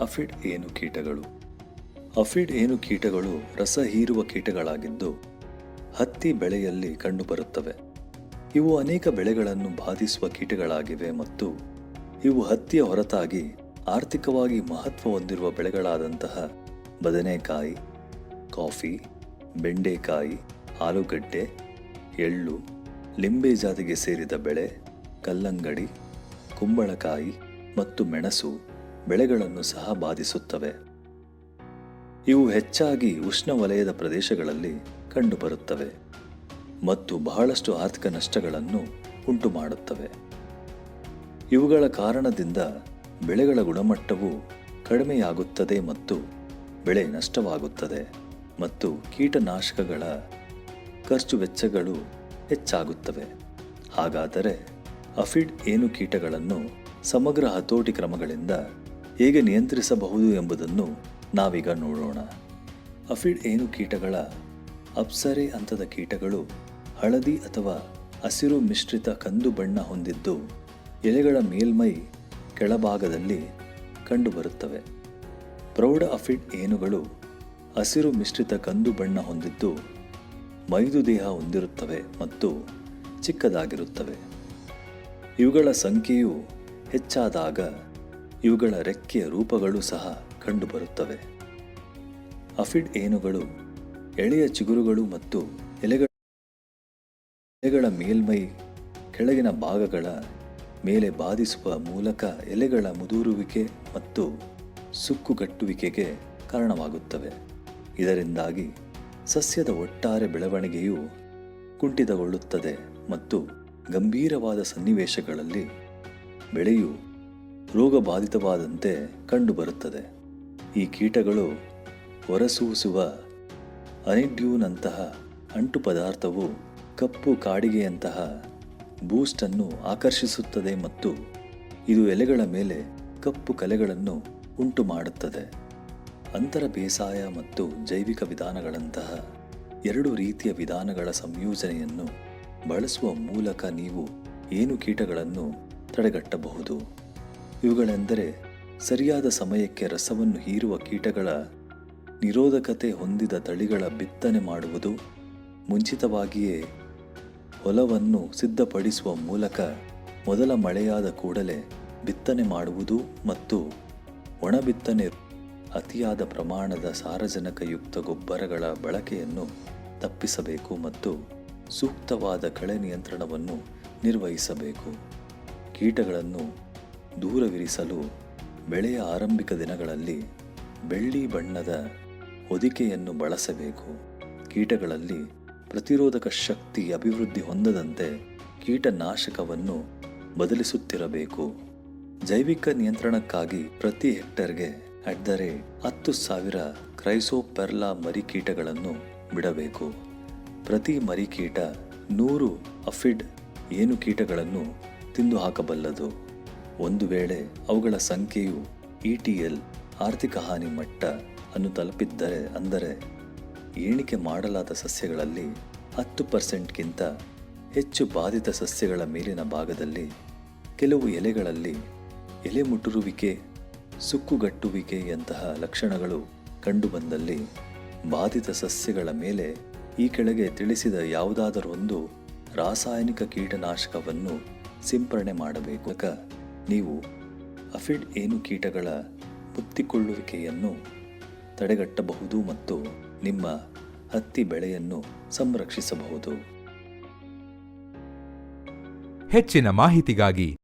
ಅಫಿಡ್ ಏನು ಕೀಟಗಳು? ಅಫಿಡ್ ಏನು ಕೀಟಗಳು ರಸ ಹೀರುವ ಕೀಟಗಳಾಗಿದ್ದು ಹತ್ತಿ ಬೆಳೆಯಲ್ಲಿ ಕಂಡುಬರುತ್ತವೆ ಇವು ಅನೇಕ ಬೆಳೆಗಳನ್ನು ಬಾಧಿಸುವ ಕೀಟಗಳಾಗಿವೆ ಮತ್ತು ಇವು ಹತ್ತಿಯ ಹೊರತಾಗಿ ಆರ್ಥಿಕವಾಗಿ ಮಹತ್ವ ಹೊಂದಿರುವ ಬೆಳೆಗಳಾದಂತಹ ಬದನೆಕಾಯಿ, ಕಾಫಿ, ಬೆಂಡೆಕಾಯಿ, ಆಲೂಗಡ್ಡೆ, ಎಳ್ಳು, ಲಿಂಬೆ ಜಾತಿಗೆ ಸೇರಿದ ಬೆಳೆ, ಕಲ್ಲಂಗಡಿ, ಕುಂಬಳಕಾಯಿ ಮತ್ತು ಮೆಣಸು. ಬೆಳೆಗಳನ್ನು ಸಹ ಬಾಧಿಸುತ್ತವೆ. ಇವು ಹೆಚ್ಚಾಗಿ ಉಷ್ಣವಲಯದ ಪ್ರದೇಶಗಳಲ್ಲಿ ಕಂಡುಬರುತ್ತವೆ ಮತ್ತು ಬಹಳಷ್ಟು ಆರ್ಥಿಕ ನಷ್ಟಗಳನ್ನು ಉಂಟು ಮಾಡುತ್ತವೆ ಇವುಗಳ ಕಾರಣದಿಂದ ಬೆಳೆಗಳ ಗುಣಮಟ್ಟವು ಕಡಿಮೆಯಾಗುತ್ತದೆ ಮತ್ತು ಬೆಳೆ ನಷ್ಟವಾಗುತ್ತದೆ ಮತ್ತು ಕೀಟನಾಶಕಗಳ ಖರ್ಚು ವೆಚ್ಚಗಳು ಹೆಚ್ಚಾಗುತ್ತವೆ. ಹಾಗಾದರೆ ಅಫಿಡ್ ಏನು ಕೀಟಗಳನ್ನು ಸಮಗ್ರ ಹತೋಟಿ ಕ್ರಮಗಳಿಂದ ಹೇಗೆ ನಿಯಂತ್ರಿಸಬಹುದು ಎಂಬುದನ್ನು ನಾವೀಗ ನೋಡೋಣ. ಅಫಿಡ್ ಏನು ಕೀಟಗಳ? ಅಪ್ಸರೆ ಹಂತದ ಕೀಟಗಳು ಹಳದಿ ಅಥವಾ ಹಸಿರು ಮಿಶ್ರಿತ ಕಂದು ಬಣ್ಣ ಹೊಂದಿದ್ದು ಎಲೆಗಳ ಮೇಲ್ಮೈ ಕೆಳಭಾಗದಲ್ಲಿ ಕಂಡುಬರುತ್ತವೆ. ಪ್ರೌಢ ಅಫಿಡ್ ಏನುಗಳು ಹಸಿರು ಮಿಶ್ರಿತ ಕಂದು ಬಣ್ಣ ಹೊಂದಿದ್ದು ಮೈದು ದೇಹ ಹೊಂದಿರುತ್ತವೆ ಮತ್ತು ಚಿಕ್ಕದಾಗಿರುತ್ತವೆ. ಇವುಗಳ ಸಂಖ್ಯೆಯು ಹೆಚ್ಚಾದಾಗ ಇವುಗಳ ರೆಕ್ಕೆಯ ರೂಪಗಳು ಸಹ ಕಂಡುಬರುತ್ತವೆ. ಅಫಿಡ್ ಏನುಗಳು, ಎಳೆಯ ಚಿಗುರುಗಳು ಮತ್ತು ಎಲೆಗಳ ಎಲೆಗಳ ಮೇಲ್ಮೈ ಕೆಳಗಿನ ಭಾಗಗಳ ಮೇಲೆ ಬಾಧಿಸುವ ಮೂಲಕ ಎಲೆಗಳ ಮುದುರುವಿಕೆ ಮತ್ತು ಸುಕ್ಕುಗಟ್ಟುವಿಕೆಗೆ ಕಾರಣವಾಗುತ್ತವೆ. ಇದರಿಂದಾಗಿ ಸಸ್ಯದ ಒಟ್ಟಾರೆ ಬೆಳವಣಿಗೆಯು ಕುಂಠಿತಗೊಳ್ಳುತ್ತದೆ ಮತ್ತು ಗಂಭೀರವಾದ ಸನ್ನಿವೇಶಗಳಲ್ಲಿ ಬೆಳೆಯು ರೋಗಬಾಧಿತವಾದಂತೆ ಕಂಡುಬರುತ್ತದೆ. ಈ ಕೀಟಗಳು ಹೊರಸೂಸುವ ಅನಿಡ್ಯೂನಂತಹ ಅಂಟು ಪದಾರ್ಥವು ಕಪ್ಪು ಕಾಡಿಗೆಯಂತಹ ಬೂಸ್ಟನ್ನು ಆಕರ್ಷಿಸುತ್ತದೆ ಮತ್ತು ಇದು ಎಲೆಗಳ ಮೇಲೆ ಕಪ್ಪು ಕಲೆಗಳನ್ನು ಉಂಟು ಮಾಡುತ್ತದೆ ಅಂತರ ಬೇಸಾಯ ಮತ್ತು ಜೈವಿಕ ವಿಧಾನಗಳಂತಹ ಎರಡು ರೀತಿಯ ವಿಧಾನಗಳ ಸಂಯೋಜನೆಯನ್ನು ಬಳಸುವ ಮೂಲಕ ನೀವು ಏನು ಕೀಟಗಳನ್ನು ತಡೆಗಟ್ಟಬಹುದು? ಇವುಗಳೆಂದರೆ ಸರಿಯಾದ ಸಮಯಕ್ಕೆ ರಸವನ್ನು ಹೀರುವ ಕೀಟಗಳ ನಿರೋಧಕತೆ ಹೊಂದಿದ ತಳಿಗಳ ಬಿತ್ತನೆ ಮಾಡುವುದು, ಮುಂಚಿತವಾಗಿಯೇ ಹೊಲವನ್ನು ಸಿದ್ಧಪಡಿಸುವ ಮೂಲಕ ಮೊದಲ ಮಳೆಯಾದ ಕೂಡಲೇ ಬಿತ್ತನೆ ಮಾಡುವುದು ಮತ್ತು ಒಣ ಬಿತ್ತನೆ ಅತಿಯಾದ ಪ್ರಮಾಣದ ಸಾರಜನಕಯುಕ್ತ ಗೊಬ್ಬರಗಳ ಬಳಕೆಯನ್ನು ತಪ್ಪಿಸಬೇಕು ಮತ್ತು ಸೂಕ್ತವಾದ ಕಳೆ ನಿಯಂತ್ರಣವನ್ನು ನಿರ್ವಹಿಸಬೇಕು. ಕೀಟಗಳನ್ನು ದೂರವಿರಿಸಲು ಬೆಳೆಯ ಆರಂಭಿಕ ದಿನಗಳಲ್ಲಿ ಬೆಳ್ಳಿ ಬಣ್ಣದ ಹೊದಿಕೆಯನ್ನು ಬಳಸಬೇಕು. ಕೀಟಗಳಲ್ಲಿ ಪ್ರತಿರೋಧಕ ಶಕ್ತಿ ಅಭಿವೃದ್ಧಿ ಹೊಂದದಂತೆ ಕೀಟನಾಶಕವನ್ನು ಬದಲಿಸುತ್ತಿರಬೇಕು. ಜೈವಿಕ ನಿಯಂತ್ರಣಕ್ಕಾಗಿ ಪ್ರತಿ ಹೆಕ್ಟರ್ಗೆ ಅಟ್ ದ ರೇಟ್ ಹತ್ತು ಸಾವಿರ ಕ್ರೈಸೋಪೆರ್ಲಾ ಮರಿಕೀಟಗಳನ್ನು ಬಿಡಬೇಕು. ಪ್ರತಿ ಮರಿಕೀಟ ನೂರು ಅಫಿಡ್ ಏನು ಕೀಟಗಳನ್ನು ತಿಂದು ಹಾಕಬಲ್ಲದು ಒಂದು ವೇಳೆ ಅವುಗಳ ಸಂಖ್ಯೆಯು ಇಟಿಎಲ್ ಆರ್ಥಿಕ ಹಾನಿ ಮಟ್ಟ ಅನ್ನು ತಲುಪಿದ್ದರೆ ಅಂದರೆ ಎಣಿಕೆ ಮಾಡಲಾದ ಸಸ್ಯಗಳಲ್ಲಿ ಹತ್ತು ಪರ್ಸೆಂಟ್ಗಿಂತ ಹೆಚ್ಚು ಬಾಧಿತ ಸಸ್ಯಗಳ ಮೇಲಿನ ಭಾಗದಲ್ಲಿ ಕೆಲವು ಎಲೆಗಳಲ್ಲಿ ಎಲೆ ಮುಟ್ಟುರುವಿಕೆ ಸುಕ್ಕುಗಟ್ಟುವಿಕೆಯಂತಹ ಲಕ್ಷಣಗಳು ಕಂಡುಬಂದಲ್ಲಿ ಬಾಧಿತ ಸಸ್ಯಗಳ ಮೇಲೆ ಈ ಕೆಳಗೆ ತಿಳಿಸಿದ ಯಾವುದಾದರೊಂದು ರಾಸಾಯನಿಕ ಕೀಟನಾಶಕವನ್ನು ಸಿಂಪರಣೆ ಮಾಡಬೇಕು. ನೀವು ಅಫಿಡ್ ಏನು ಕೀಟಗಳ ಮುತ್ತಿಕೊಳ್ಳುವಿಕೆಯನ್ನು ತಡೆಗಟ್ಟಬಹುದು ಮತ್ತು ನಿಮ್ಮ ಹತ್ತಿ ಬೆಳೆಯನ್ನು ಸಂರಕ್ಷಿಸಬಹುದು. ಹೆಚ್ಚಿನ ಮಾಹಿತಿಗಾಗಿ